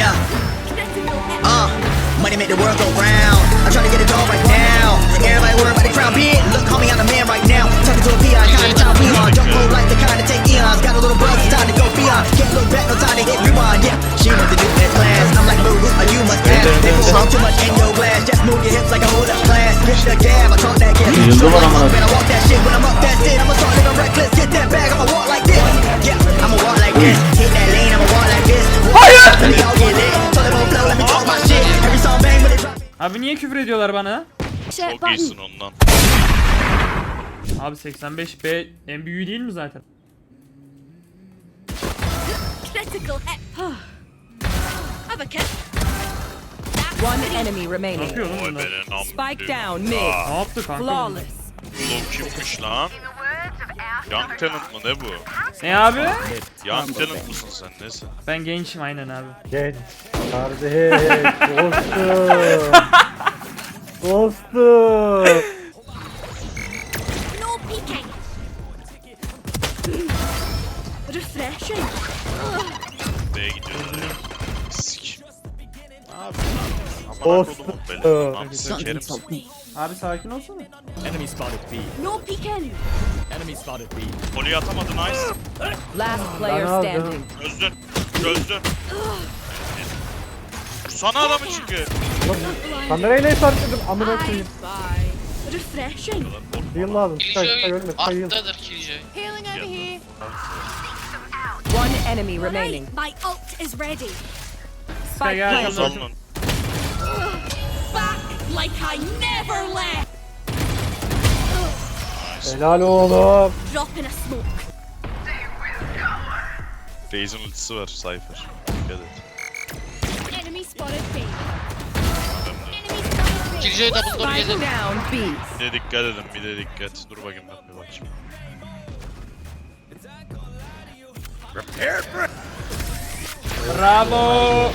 Yeah. Uh, money make the world go round. I'm trying to get it done right now. Everybody worry about the crown big. Look, homie, I'm the man right now. Talking to a peon, kind of time we on. Jump roll like the kind to take eons. Got a little buzz, it's time to go beyond. Can't look back, no time to hit rewind. Yeah, she wants to do that class. I'm like, boo, or you must pass. They out too much in your glass. Just move your hips like a hold up class. Get the gab, I talk that gas. Yıldı var amına. Man, I walk that shit when I'm up, that's it. I'ma talk nigga reckless. Get that bag, I'ma walk like this. Yeah, I'ma walk like this. Hit that lane, I'ma walk like this. Hayır! They all get lit. Told them on flow, let me talk my shit. Every song bang when it drop. Abi niye küfür ediyorlar bana? Çok iyisin ondan. Abi 85B en büyüğü değil mi zaten? One enemy Ne remaining. yapıyor bunlar? Spike down mid. Ne yaptı kanka? bunlar? Flawless. Low kimmiş lan? Young talent mı ne bu? Ne abi? Young talent mısın sen nesin? Ben gençim aynen abi. Genç. Kardeş. Dostum. Dostum. Akodumun belanı. Lan sikerim seni. Abi sakin olsana. Enemy spotted B. No peeking. Enemy spotted B. Golü atamadı nice. Last player aldım. standing. Çözdün. Çözdün. Sana adamı çünkü. Kamerayla işaretledim. Amına koyayım. Bye. Refreshing. Heal lazım. Sky Sky ölme. Sky heal. Arttadır Killjoy. Hailing over here. One enemy remaining. My ult is ready. Spike gel, planted. Like I never left. Helal oğlum. Drop in a smoke. Raze'in ultisi var Cypher. Dikkat et. Enemy spotted B. Killjoy double door Spike gelir. down B. Bir de dikkat edin bir de dikkat. Dur bakayım ben bir bakayım. Bravo.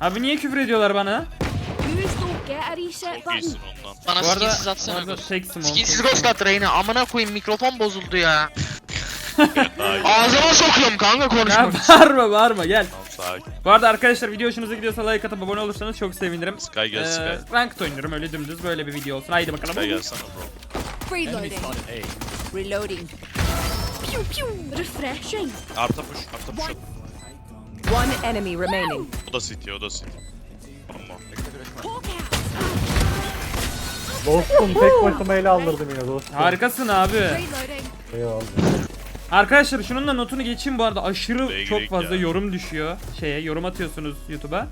Abi niye küfür ediyorlar bana? Get a reset Çok button. iyisin ondan. Bana Bu arada, skinsiz atsana arada Ghost. tek smoke. Skinsiz ghost at Reyna. Amına koyayım mikrofon bozuldu ya. Daha iyi. Ağzıma sokuyorum kanka Ya konuşmak için. bağırma bağırma gel. Tamam sakin. Bu arada arkadaşlar video hoşunuza gidiyorsa like atıp abone olursanız çok sevinirim. Sky gel Ee, Sky. ranked oynuyorum öyle dümdüz böyle bir video olsun. Haydi bakalım. Sky gelsene bro. Reloading. Reloading. Pew pew. Refreshing. Arta push, arta push. One enemy remaining. O da city, o da city. Dostum tek başıma ele aldırdım yine dostum. Harikasın abi. Eyvallah. Arkadaşlar şunun da notunu geçeyim bu arada aşırı Buraya çok fazla ya. yorum düşüyor şeye yorum atıyorsunuz YouTube'a.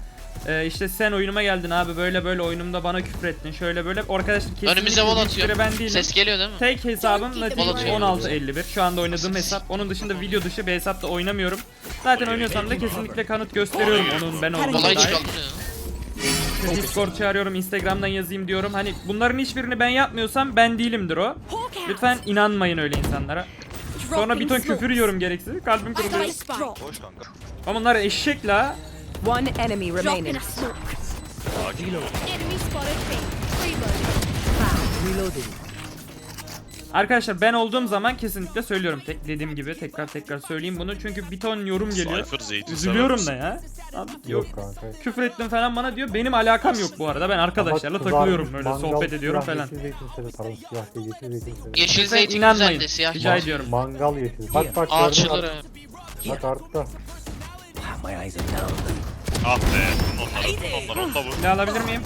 Ee, işte sen oyunuma geldin abi böyle böyle oyunumda bana küfür ettin şöyle böyle arkadaşlar kesinlikle Önümüze hiçbiri atıyor. ben değilim. Ses geliyor değil mi? Tek hesabım Natif atıyor 1651 şu anda oynadığım hesap onun dışında video dışı bir hesapta oynamıyorum. Zaten oynuyorsam da kesinlikle kanıt gösteriyorum onun ben olduğuna Olay dair. Ya. Discord çağırıyorum Instagram'dan yazayım diyorum hani bunların hiçbirini ben yapmıyorsam ben değilimdir o. Lütfen inanmayın öyle insanlara. Sonra bir ton küfür yiyorum gereksiz. Kalbim kırılıyor. Ama bunlar eşek la. One enemy remaining. Reloading. Arkadaşlar ben olduğum zaman kesinlikle söylüyorum. Tek dediğim gibi tekrar tekrar söyleyeyim bunu. Çünkü bir ton yorum geliyor. Cypher zeytin Üzülüyorum da sever ya. Abi, yok. Yok kanka. Küfür ettim falan bana diyor. Benim alakam yok bu arada. Ben arkadaşlarla Ama takılıyorum kızar, böyle mangal, sohbet ediyorum falan. Yeşil zeytin sever. Pardon siyah değil yeşil zeytin sever. Yeşil Lütfen zeytin inanmayın. güzel de siyah. Rica ediyorum. Mangal yeşil. Bak bak Ağaçları. gördün mü? Bak artta. Ah be. Onlar, onlar, onlar, bu. Ne alabilir miyim?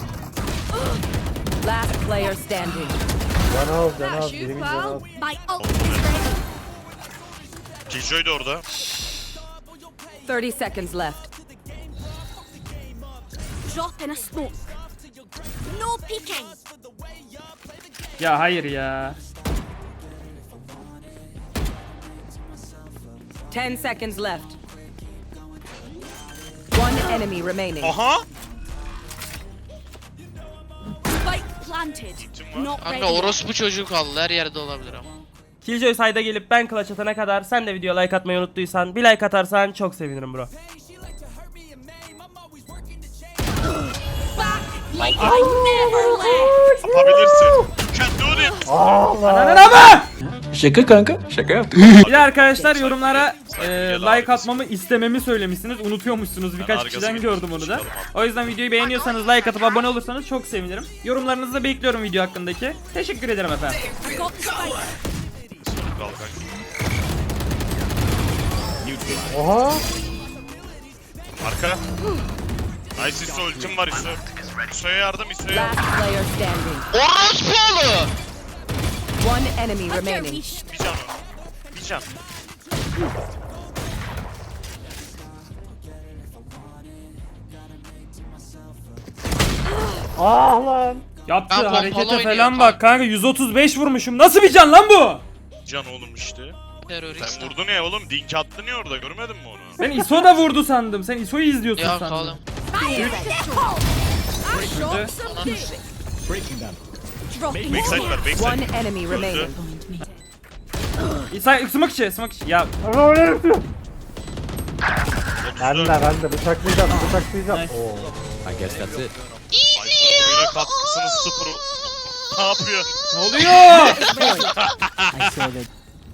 Last player standing. Can al can al. That's you, can al. My ult is ready. Killjoy da orada. 30 seconds left. Drop in a smoke. No peeking. Ya hayır ya. 10 seconds left. One enemy remaining. Aha! Planted. Not ready. Kanka orospu çocuğu kaldı. Her yerde olabilir ama. Killjoy sayda gelip ben clutch atana kadar sen de video like atmayı unuttuysan bir like atarsan çok sevinirim bro. Like I never left. Yapabilirsin. You can do it. Allah. Ananı ama! Şaka kanka. Şaka yaptık. Bir de arkadaşlar yorumlara e, like atmamı istememi söylemişsiniz. Unutuyormuşsunuz. Birkaç kişiden gördüm onu da. O yüzden videoyu beğeniyorsanız like atıp abone olursanız çok sevinirim. Yorumlarınızı da bekliyorum video hakkındaki. Teşekkür ederim efendim. Oha. Arka. Nice ultim var ISO. ISO'ya yardım ISO'ya. Orospu One enemy remaining. Bir can o. Bir can. Ah lan. Yaptığı pompalı harekete falan bak kanka 135 vurmuşum. Nasıl bir can lan bu? Can oğlum işte. Terörist. Sen vurdun ya oğlum. Dink attın ya orada. Görmedin mi onu? Ben ISO da vurdu sandım. Sen ISO'yu izliyorsun Yok sandım. oğlum. Öldü. Breaking them. Backside var. One Backside. enemy remaining. İsa smoke içi, smoke içi. Ya Ama öyle. Ben de 34. ben de bıçaklayacağım bıçaklayacağım. Oo. I guess that's it. Ne yapıyor? ne oluyor?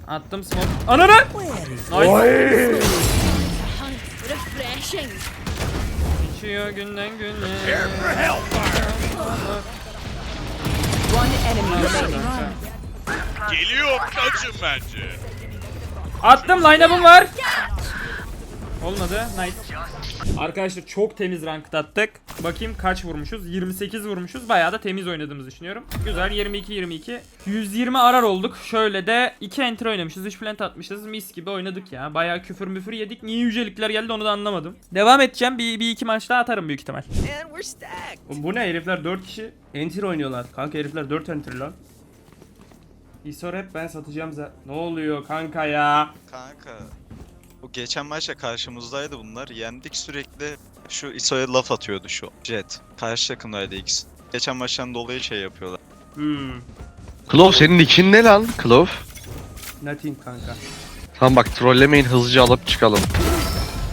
Attım smoke. Ananı! Nice. Refreshing. Geçiyor günden güne. One enemy remaining. Geliyor. Kaçın bence. Attım line-up'ım var. Olmadı. Nice. Arkadaşlar çok temiz ranked attık. Bakayım kaç vurmuşuz? 28 vurmuşuz. Bayağı da temiz oynadığımızı düşünüyorum. Güzel 22 22. 120 arar olduk. Şöyle de 2 enter oynamışız. 3 plant atmışız. Mis gibi oynadık ya. Bayağı küfür müfür yedik. Niye yücelikler geldi onu da anlamadım. Devam edeceğim. Bir, bir iki maç daha atarım büyük ihtimal. Oğlum Bu ne herifler 4 kişi enter oynuyorlar. Kanka herifler 4 enter lan. İsor hep ben satacağım zaten. Ne oluyor kanka ya? Kanka bu geçen maçta karşımızdaydı bunlar. Yendik sürekli. Şu ISO'ya laf atıyordu şu Jet. Karşı takımdaydı ikisi. Geçen maçtan dolayı şey yapıyorlar. Hmm. Klov senin için ne lan Klov? Nothing kanka. Tamam bak trollemeyin hızlıca alıp çıkalım.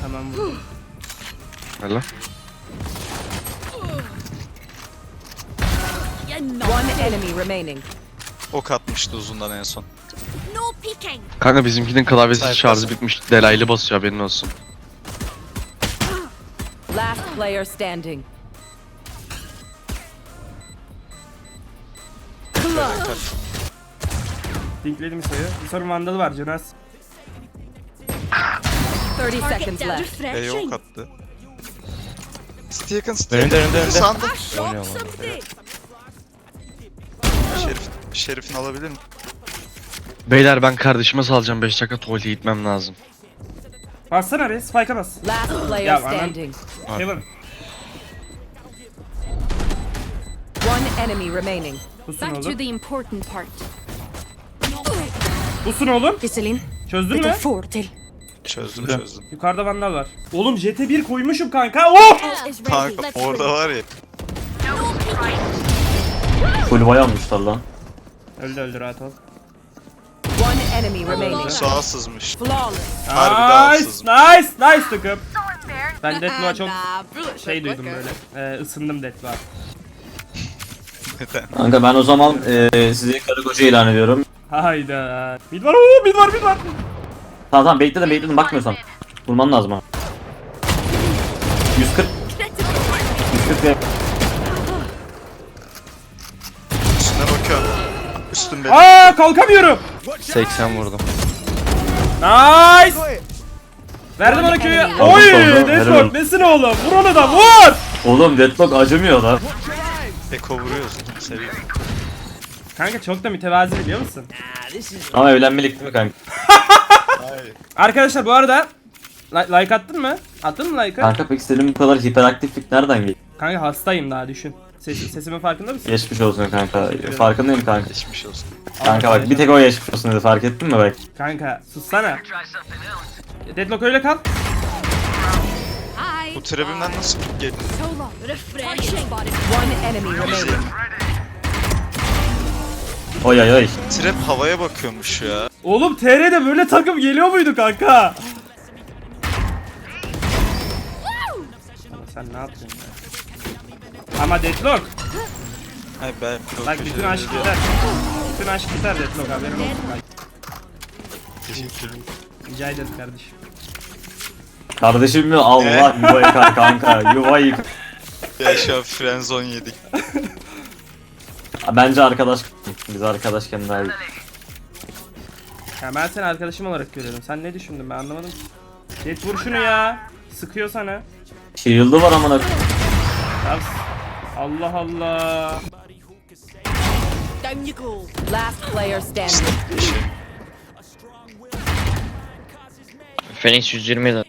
Tamam vurdum. Hala. One enemy remaining. Ok atmıştı uzundan en son. Kanka bizimkinin klavyesi Sayfası. şarjı bitmiş. Delaylı basıyor haberin olsun. Last player standing. Dinkledim sayı. Bir sorun vandalı var Jonas. 30 Target seconds left. B'ye ok attı. City yakın City Önünde, yakın. önünde. Sandım. Şerif, Şerif'in alabilir mi? Beyler ben kardeşime salacağım 5 dakika tuvalete gitmem lazım. Bassana be, spike'a bas. Last player Ya, aman. standing. Heaven. One enemy remaining. Busun Back to oğlum. the important part. Busun oğlum. Iselin. Çözdün mü? four till. Çözdüm çözdüm. Yukarıda vandal var. Oğlum JT 1 koymuşum kanka. Oh! Is ready. Kanka Let's orada var ya. Vay almışlar lan. Öldü öldü rahat ol. Enemy remaining. Sağa sızmış. Flawless. Harbi daha Nice, nice, nice takım. Ben Deathlock'a çok şey duydum böyle. Ee, ısındım Deathlock'a. Neden? Kanka ben o zaman eee sizi karı koca ilan ediyorum. Hayda. Mid var, ooo mid var, mid var. Tamam tamam bekledim bekledim bakmıyorsan. Vurman lazım ha. 140. 140 ve Üstüne bakıyorum. Üstümde. Aa kalkamıyorum. 80 vurdum. Nice. Verdim ona köyü. Aldım, Oy, aldım, Deathlock helal. nesin oğlum? Vur onu da vur. Oğlum Deadlock acımıyor lan. Eko vuruyorsun. Seviyorum. Kanka çok da mütevazi biliyor musun? Ama evlenmelik değil mi kanka? Hayır. Arkadaşlar bu arada li- like attın mı? Attın mı like'ı? Kanka peki senin bu kadar hiperaktiflik nereden geliyor? Kanka hastayım daha düşün. Ses, sesimin farkında mısın? Geçmiş olsun kanka. Farkındayım kanka. Geçmiş olsun. Kanka bak bir tek o olsun dedi fark ettin mi bak? Kanka sussana. Deadlock öyle kal. Bu trebimden nasıl geldi? Enemy remaining. Oy oy oy. Trap havaya bakıyormuş ya. Oğlum TR'de böyle takım geliyor muydu kanka? Ama sen ne yapıyorsun ya? Ama Deadlock. Hayır ben Bak bütün aşk biter. Bütün aşk biter Deadlock haberin olsun. Teşekkür Rica ederim kardeşim. Kardeşim mi? Allah yuva yıkar kanka. Yuva yık. Ya şu an friendzone yedik. Bence arkadaş. Biz arkadaşken daha iyi. Ya ben seni arkadaşım olarak görüyorum. Sen ne düşündün ben anlamadım. Jet vur şunu ya. Sıkıyor sana. Shield'ı var amına. Ya, Allah Allah. Last player standing. Phoenix 120 de.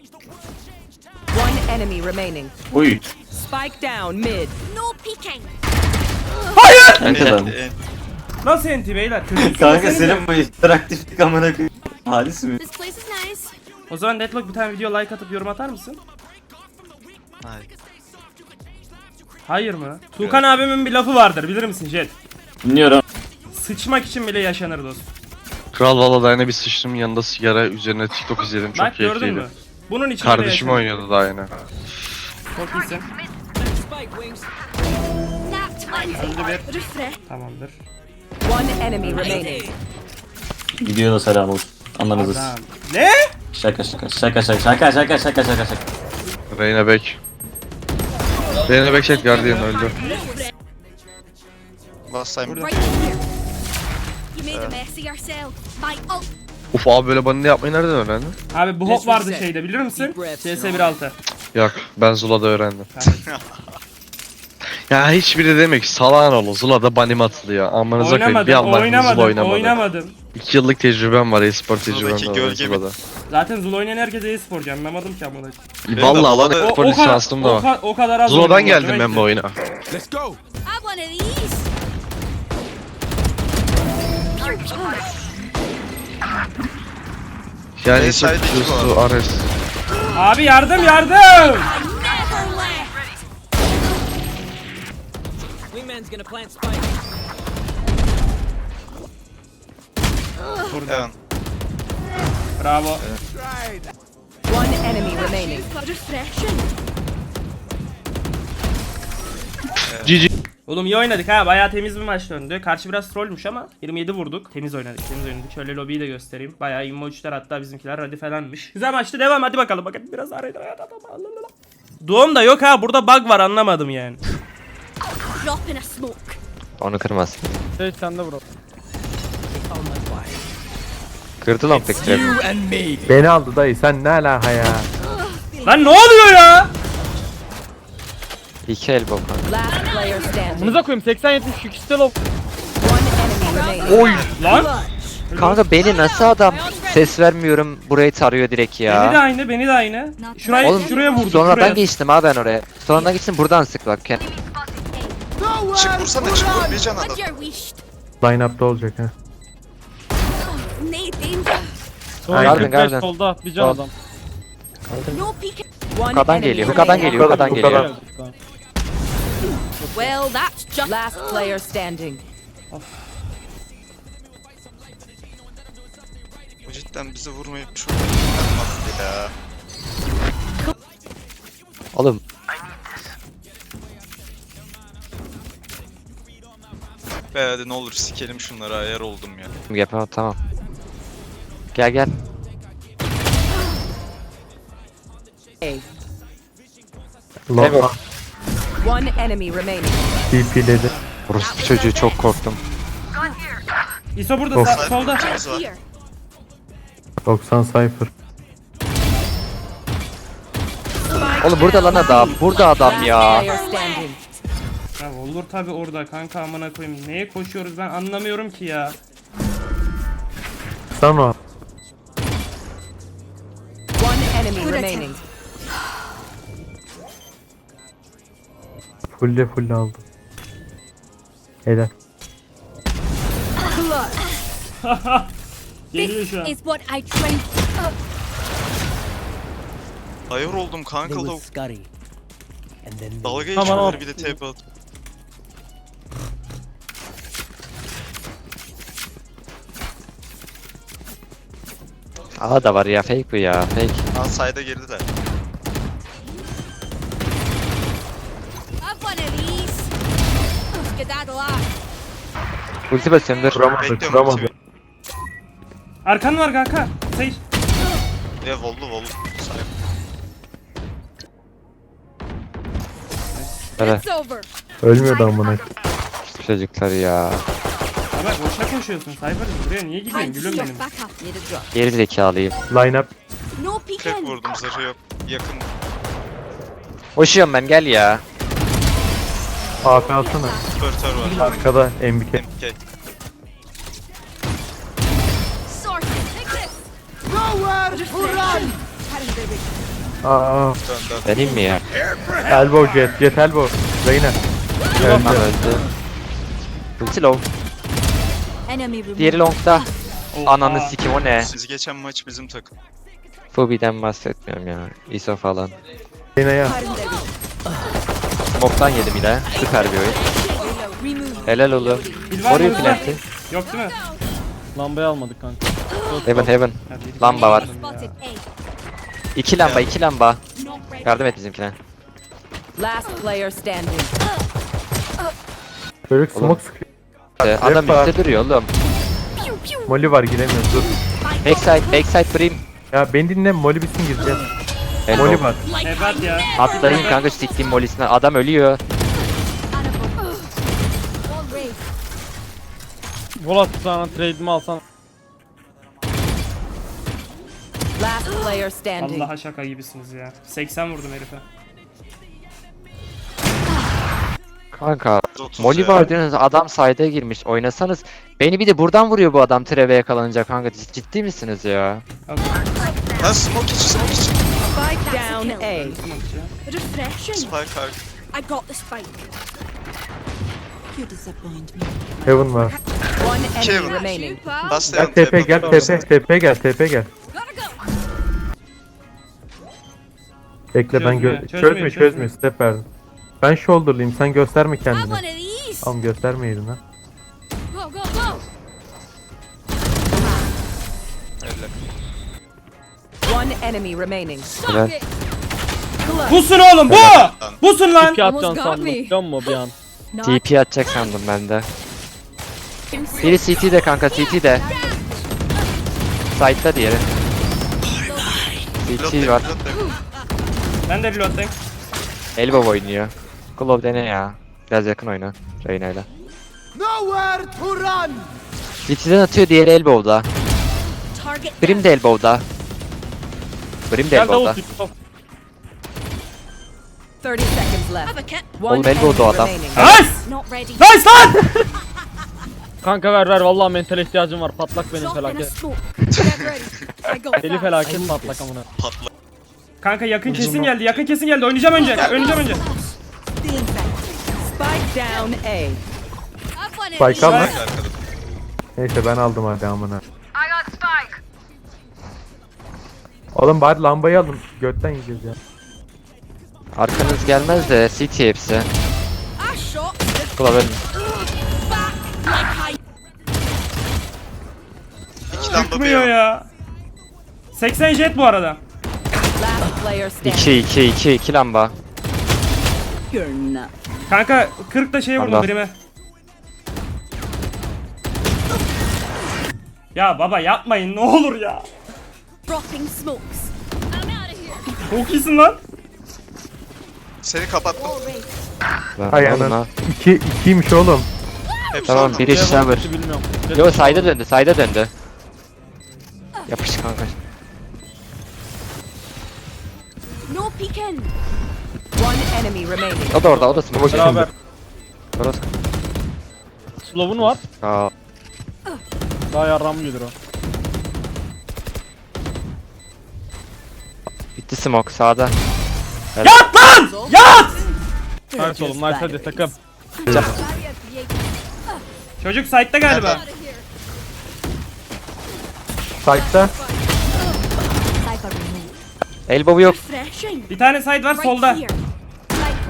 One enemy remaining. Uy. Spike down mid. No peeking. Ne kadar? Nasıl enti beyler? Kötüsün Kanka senin bu interaktiflik amına koyayım. Halis mi? O zaman Deadlock bir tane video like atıp yorum atar mısın? hayır. Hayır mı? Tuğkan abimin bir lafı vardır bilir misin Jet? Dinliyorum. Sıçmak için bile yaşanır dost. Kral valla daha yine bir sıçtım yanında sigara üzerine TikTok izledim çok Bak gördün keyifliydi. mü? Bunun için Kardeşim bile yaşanır. oynuyordu daha yine. Çok iyisin. Tamamdır. One enemy remaining. Gidiyor da selam olsun. Anlarınız. Tamam. Ne? Şaka şaka şaka şaka şaka şaka şaka şaka şaka. Reyna Bek. Bek chat Guardian öldü. Last time Right in here. You made a mess of yourself. My ult. Uf abi böyle bana yapmayı nereden öğrendin? Abi bu hop vardı şeyde bilir misin? CS 1.6. Yok ben Zula'da öğrendim. ya hiçbiri demek ki salağın oğlu Zula'da banim atılıyor. Amanıza koyayım bir Oynamadım, Allah Zula oynamadım, oynamadı. oynamadım. 2 yıllık tecrübem var e-spor tecrübem var gölge? Zula'da. Zaten Zula oynayan herkese e-sporcu anlamadım ki amına. Valla lan e-spor O, o kadar, lisansım da var. o kadar az Zula'dan geldim ben bu oyuna. Let's go. Yani Neyse, e-spor Ares. Abi yardım yardım. Wingman's gonna plant spike. Heaven. Bravo. One enemy remaining. GG. Oğlum iyi oynadık ha. Bayağı temiz bir maç döndü. Karşı biraz trollmüş ama 27 vurduk. Temiz oynadık. Temiz oynadık. Şöyle lobiyi de göstereyim. Bayağı emojiler hatta bizimkiler hadi falanmış. Güzel maçtı. Devam hadi bakalım. Bakın biraz araydı. Doğum da yok ha. Burada bug var anlamadım yani. Onu kırmaz. Evet sen de bro. Kırdı lan pek You and me. Beni aldı dayı sen ne alaka ya? Lan ne oluyor ya? İki el bok. Last player standing. Bunu da koyayım 80 70 şu kişisel ol. One enemy remaining. Oy. Lan. Kanka beni nasıl adam ses vermiyorum burayı tarıyor direkt Beni de ya. aynı. Beni de aynı. Şuraya, Oğlum şuraya vurdu. sonradan şuraya. geçtim ha ben oraya. Sonradan gitsin buradan sık bak. Ken- Çık vursana çık vur bir can adam. What's your wish? Line up'ta olacak ha. Danger. Garden garden. Solda bir can adam. Hukadan geliyor. Hukadan geliyor. Hukadan Hukadan. geliyor. Well, that's just. Last player standing. Bu cidden bizi vurmayıp şu yapmadı ya. Oğlum Be hadi ne olur sikelim şunları ayar oldum ya. yapamam tamam. Gel gel. A. Long One enemy remaining. TP'ledi. Orospu çocuğu çok korktum. İso burada sağ- solda. Kız var. Here. 90 Cypher. Oğlum burada lan adam. Burada adam ya. player standing. Ya olur tabi orada kanka amına koyayım. Neye koşuyoruz ben anlamıyorum ki ya. Sana One enemy remaining. fulle fulle aldım. Helal. Geliyor şu an. Is what I trained. Ayar oldum kanka da scurry. And then dalga Tamam, geçiyorlar bir de TP at. Aa da var ya fake bu ya fake. Aa sayda girdiler. Ulti basıyorum dur. Kuramadı Bekliyorum kuramadı. ultiyi. Arkan var kanka. Sage. E vollu vollu. Cypher. It's over. Ölmüyordu amına. Çocuklar ya. Ama boşa koşuyorsun Cypher. Buraya niye gidiyorsun gülüm benim? Geri zekalıyım. Line up. No 40 peeking. vurdum zırhı yok. Yakın. Koşuyorum ben gel ya. AP alsana. Operatör var. Arkada MBK. MK. Aa, Döndü. Benim mi ya? elbow jet, jet elbow. Reyna. Tamam öldü. Ulti low. Diğeri longda. Oha. Ananı sikim o ne? Siz geçen maç bizim takım. Fobi'den bahsetmiyorum ya. ISO falan. Reyna'ya. Smoke'tan yedim yine. Süper bir oyun. Helal oğlum. Hızlı? planti. Yok değil mi? Lambayı almadık kanka. Heaven heaven. Lamba var. İki lamba iki lamba. Yardım et bizimkine. Last player standing. Oğlum. smoke sıkıyor. Ee, Adam üstte duruyor oğlum. Molly var giremiyoruz dur. Backside backside brim. Ya beni dinle Molly bitsin gireceğiz. Elbow. Molly var. Evet ya. Atlayın kanka siktiğim molisine. Adam ölüyor. Annabelle. All raised. Vol attı sana trade'imi alsan. Last player standing. Allah'a şaka gibisiniz ya. 80 vurdum herife. Kanka 30 Molly var diyorsunuz adam side'e girmiş oynasanız beni bir de buradan vuruyor bu adam treve yakalanınca kanka Cid- ciddi misiniz ya? Ha smoke içi smoke içi. Spike down A. Refreshing. Spike ark. I got the spike. You disappoint me. Heaven var. One Kevin. enemy remaining. Last Gel TP gel. TP TP gel TP gel. Bekle ben gö çözmüyor. çözmüyor step verdim. Ben shoulder'layım sen gösterme kendini. Tamam göstermeyeydin ha. Go go go. One enemy remaining. Helal. Busun oğlum bu! Busun lan! İki atacaksın sandım. Biliyor musun bir an? TP atacak sandım ben de. Biri CT'de kanka CT'de. Side'da diğeri. CT var. Ben de reload'dayım. Elbow oynuyor. Glove dene ya. Biraz yakın oyna. Reyna'yla. CT'den atıyor diğeri elbow'da. Brim de elbow'da. Brim de Gel elbow'da. tip. top. 30 seconds left. Oğlum elbow'da o adam. remaining. Nice! Not ready. Nice lan! Kanka ver ver vallahi mental ihtiyacım var. Patlak benim felaket. Deli felaket patlak amına. Kanka yakın kesin geldi. Yakın kesin geldi. Oynayacağım önce. Oynayacağım önce. Down A. Have one of Spike these. al lan. Spike arkada. Neyse ben aldım hadi amına. Oğlum bari lambayı alın. Götten yiyeceğiz ya. Arkanız gelmez de CT hepsi. I shot Glove ölüm. back like I. İki lamba Çıkmıyor bir ya. 80 jet bu arada. Last player standing. 2 2 2 2 lamba. Kanka 40 da şeye vurdum Allah. birime. Ya baba yapmayın ne olur ya. Dropping smokes. I'm out of here. Çok iyisin lan. Seni kapattım. Lan Hay oğlum. İki, ikiymiş oğlum. Hepsi Tamam biri bilmiyorum. Yo side'a döndü side'a döndü. Yapış kanka. No peeking. Enemy remaining. O da orada o da smoke. Beraber. Toros. Slow'un var. Aa, Daha yarram gelir o. bitti smoke sağda. Yat lan! Yat! Nice oğlum nice hadi takım. Çocuk site'da galiba. Site'da. Elbow yok. Bir tane site var solda.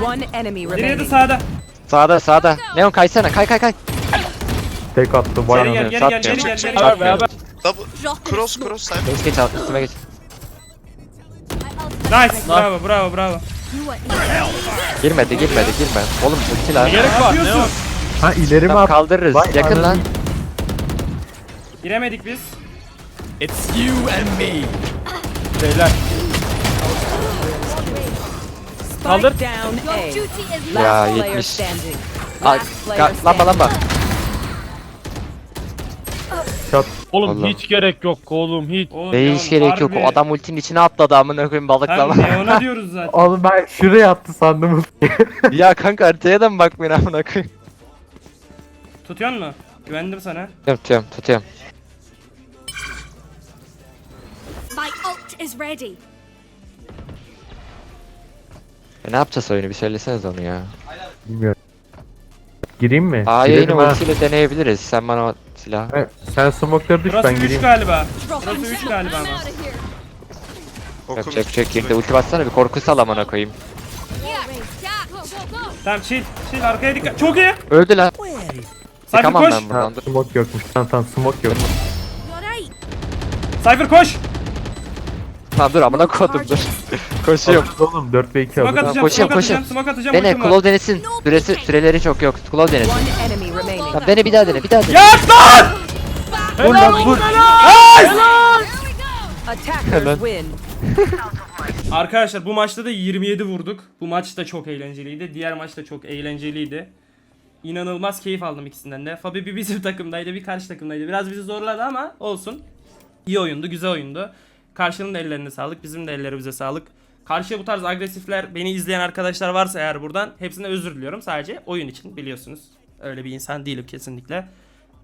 One enemy Diğeri de remaining. sağda. Sağda sağda. Neon kaysana kay kay kay. Tek attı. Geri gel anasını. geri gel geri gel geri gel. beraber. Double. Cross cross cypher. Geç geç al üstüme geç. Nice bravo bravo bravo. Girmedi girmedi girme. Oğlum ulti lan. Gerek var ne var? Ha ileri mi Tamam at? kaldırırız. Vay Yakın lan. Giremedik biz. It's you and me. Beyler. Kaldır. Ya Last player 70. standing. Ay, lamba lamba. Oğlum Allah'ım. hiç gerek yok oğlum hiç. Oğlum Ne hiç gerek yok. O adam ultinin içine atladı amına koyayım balıklama. Hem Neon'a diyoruz zaten. Oğlum ben şuraya attı sandım. ya kanka haritaya da mı bakmıyorsun amına koyayım? Tutuyor mu? Güvendim sana. Tutuyorum tutuyorum tutuyorum. My ult is ready. E ne yapacağız oyunu bir söyleseniz onu ya. Bilmiyorum. Gireyim mi? A'ya yine Girelim ha. ultiyle deneyebiliriz. Sen bana o silahı. Evet, Sen smoke'ları düş Burası ben 3 gireyim. galiba. Burası him 3 down. galiba ama. şey yok. Girdi ulti bassana bir korku sal amına koyayım. Tamam chill. Chill arkaya dikkat. Çok iyi. Öldü lan. Cypher Çıkamam koş. ben buradan. Ha, Dur. smoke yokmuş. Tamam tamam smoke yok. Cypher koş. Tamam dur amına koydum dur. Koşuyorum. Oğlum 4 ve 2 Smoke aldım. atacağım, koşuyorum, smoke atacağım, koşuyorum. smoke atacağım. Dene ultim var. Claw denesin. Süresi, süreleri çok yok. Claw denesin. One enemy remaining. Tamam dene bir daha dene bir daha dene. Vur lan vur. Attackers win. Arkadaşlar bu maçta da 27 vurduk. Bu maç da çok eğlenceliydi. Diğer maç da çok eğlenceliydi. İnanılmaz keyif aldım ikisinden de. Fabi bir bizim takımdaydı, bir karşı takımdaydı. Biraz bizi zorladı ama olsun. İyi oyundu, güzel oyundu. Karşının da ellerine sağlık, bizim de ellerimize sağlık. Karşıya bu tarz agresifler, beni izleyen arkadaşlar varsa eğer buradan hepsine özür diliyorum. Sadece oyun için biliyorsunuz. Öyle bir insan değilim kesinlikle.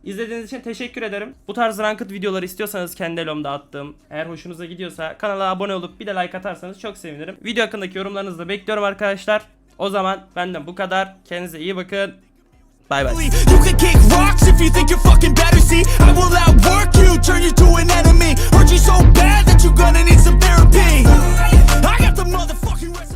İzlediğiniz için teşekkür ederim. Bu tarz ranked videoları istiyorsanız kendi elomda attığım, eğer hoşunuza gidiyorsa kanala abone olup bir de like atarsanız çok sevinirim. Video hakkındaki yorumlarınızı da bekliyorum arkadaşlar. O zaman benden bu kadar. Kendinize iyi bakın. Bay bay. You can kick rocks if you think you're fucking better. See, I will outwork you, turn you to an enemy. Hurt you so bad that you're gonna need some therapy. I got the motherfucking recipe.